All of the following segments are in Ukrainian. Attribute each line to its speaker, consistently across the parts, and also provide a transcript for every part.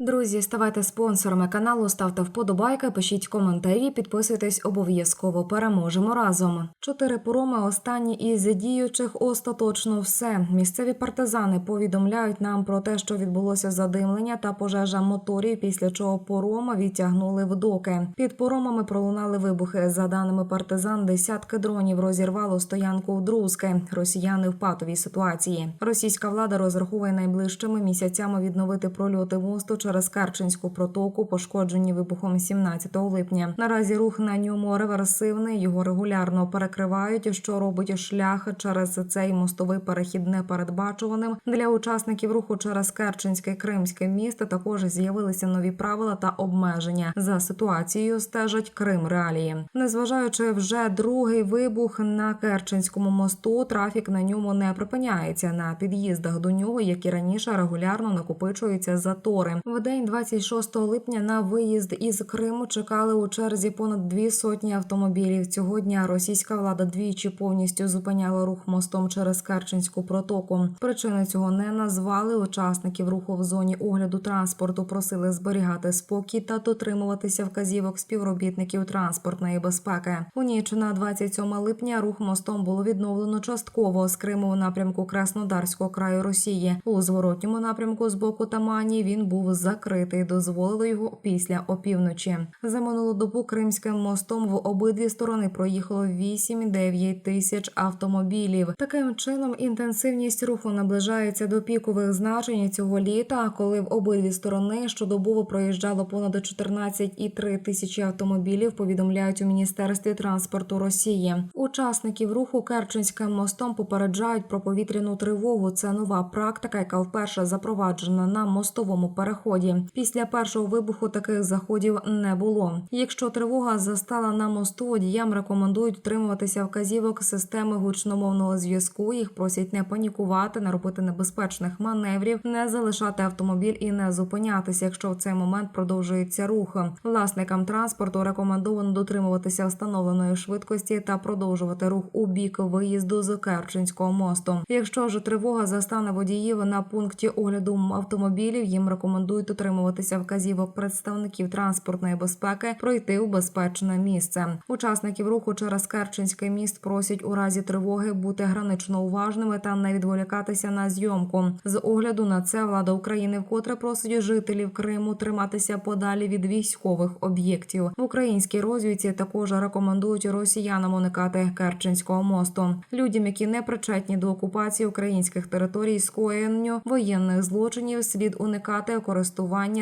Speaker 1: Друзі, ставайте спонсорами каналу, ставте вподобайки, пишіть коментарі, підписуйтесь обов'язково. Переможемо разом. Чотири пороми останні із діючих остаточно все. Місцеві партизани повідомляють нам про те, що відбулося задимлення та пожежа моторів, після чого порома відтягнули в доки. Під поромами пролунали вибухи. За даними партизан, десятки дронів розірвало стоянку у Друзки. Росіяни в патовій ситуації. Російська влада розраховує найближчими місяцями відновити прольоти мосту через Керченську протоку, пошкоджені вибухом 17 липня. Наразі рух на ньому реверсивний. Його регулярно перекривають, що робить шлях через цей мостовий перехід непередбачуваним. Для учасників руху через Керченське Кримське місто також з'явилися нові правила та обмеження. За ситуацією стежать Крим реалії. Незважаючи вже другий вибух на Керченському мосту, трафік на ньому не припиняється. На під'їздах до нього, як і раніше, регулярно накопичуються затори. В день 26 липня на виїзд із Криму чекали у черзі понад дві сотні автомобілів. Цього дня російська влада двічі повністю зупиняла рух мостом через Керченську протоку. Причини цього не назвали. Учасників руху в зоні огляду транспорту просили зберігати спокій та дотримуватися вказівок співробітників транспортної безпеки. У ніч на 27 липня рух мостом було відновлено частково з Криму у напрямку Краснодарського краю Росії. У зворотньому напрямку з боку Тамані він був закритий. Дозволили його після опівночі. За минулу добу Кримським мостом в обидві сторони проїхало 8-9 тисяч автомобілів. Таким чином інтенсивність руху наближається до пікових значень цього літа, коли в обидві сторони щодобово проїжджало понад 14,3 тисячі автомобілів. Повідомляють у міністерстві транспорту Росії. Учасників руху Керченським мостом попереджають про повітряну тривогу. Це нова практика, яка вперше запроваджена на мостовому переході. Після першого вибуху таких заходів не було. Якщо тривога застала на мосту, водіям рекомендують втримуватися вказівок системи гучномовного зв'язку. Їх просять не панікувати, не робити небезпечних маневрів, не залишати автомобіль і не зупинятися, якщо в цей момент продовжується рух. Власникам транспорту рекомендовано дотримуватися встановленої швидкості та продовжувати рух у бік виїзду з Керченського мосту. Якщо ж тривога застане водіїв на пункті огляду автомобілів, їм рекомендують дотримуватися вказівок представників транспортної безпеки, пройти у безпечне місце. Учасників руху через Керченський міст просять у разі тривоги бути гранично уважними та не відволікатися на зйомку. З огляду на це влада України вкотре просить жителів Криму триматися подалі від військових об'єктів. В українській розвідці також рекомендують росіянам уникати Керченського мосту. Людям, які не причетні до окупації українських територій, скоєнню воєнних злочинів, слід уникати користування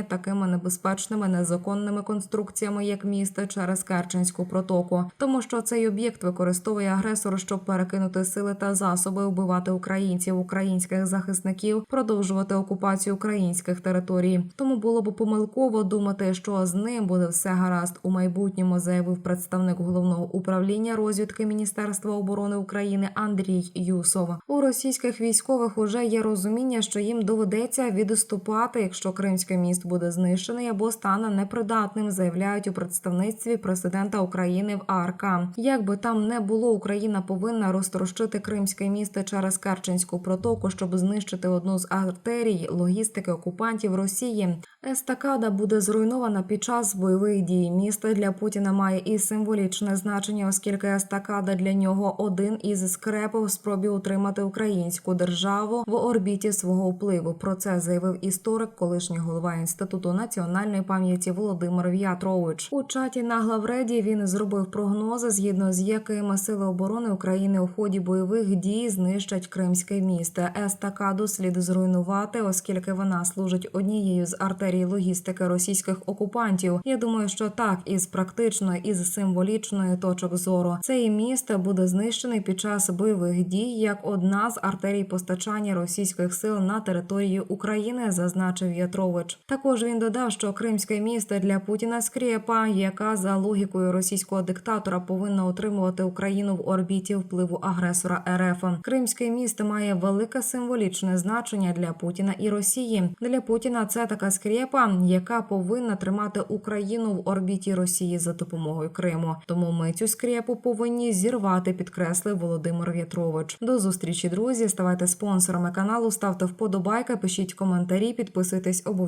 Speaker 1: такими небезпечними незаконними конструкціями, як місто через Керченську протоку, тому що цей об'єкт використовує агресор, щоб перекинути сили та засоби, вбивати українців, українських захисників, продовжувати окупацію українських територій. Тому було б помилково думати, що з ним буде все гаразд у майбутньому, заявив представник головного управління розвідки Міністерства оборони України Андрій Юсов. У російських військових уже є розуміння, що їм доведеться відступати, якщо Кримський міст буде знищений або стане непридатним, заявляють у представництві президента України в АРК. Як би там не було, Україна повинна розтрощити Кримське місто через Керченську протоку, щоб знищити одну з артерій логістики окупантів Росії. Естакада буде зруйнована під час бойових дій. Місто для Путіна має і символічне значення, оскільки естакада для нього один із скрепів в спробі утримати українську державу в орбіті свого впливу. Про це заявив історик, колишній голова інституту національної пам'яті Володимир В'ятрович. У чаті на главреді він зробив прогнози, згідно з якими сили оборони України у ході бойових дій знищать Кримське місто. Естакаду слід зруйнувати, оскільки вона служить однією з артерій логістики російських окупантів. Я думаю, що так із практичної, і з символічної точок зору цей міст буде знищений під час бойових дій як одна з артерій постачання російських сил на території України, зазначив Ятрович. Також він додав, що Кримське місто для Путіна скрепа, яка за логікою російського диктатора повинна утримувати Україну в орбіті впливу агресора РФ. Кримське місто має велике символічне значення для Путіна і Росії. Для Путіна це така скрепа, яка повинна тримати Україну в орбіті Росії за допомогою Криму. Тому ми цю скрепу повинні зірвати, підкреслив Володимир В'ятрович. До зустрічі, друзі. Ставайте спонсорами каналу, ставте вподобайки, пишіть коментарі, підписуйтесь обов'язково.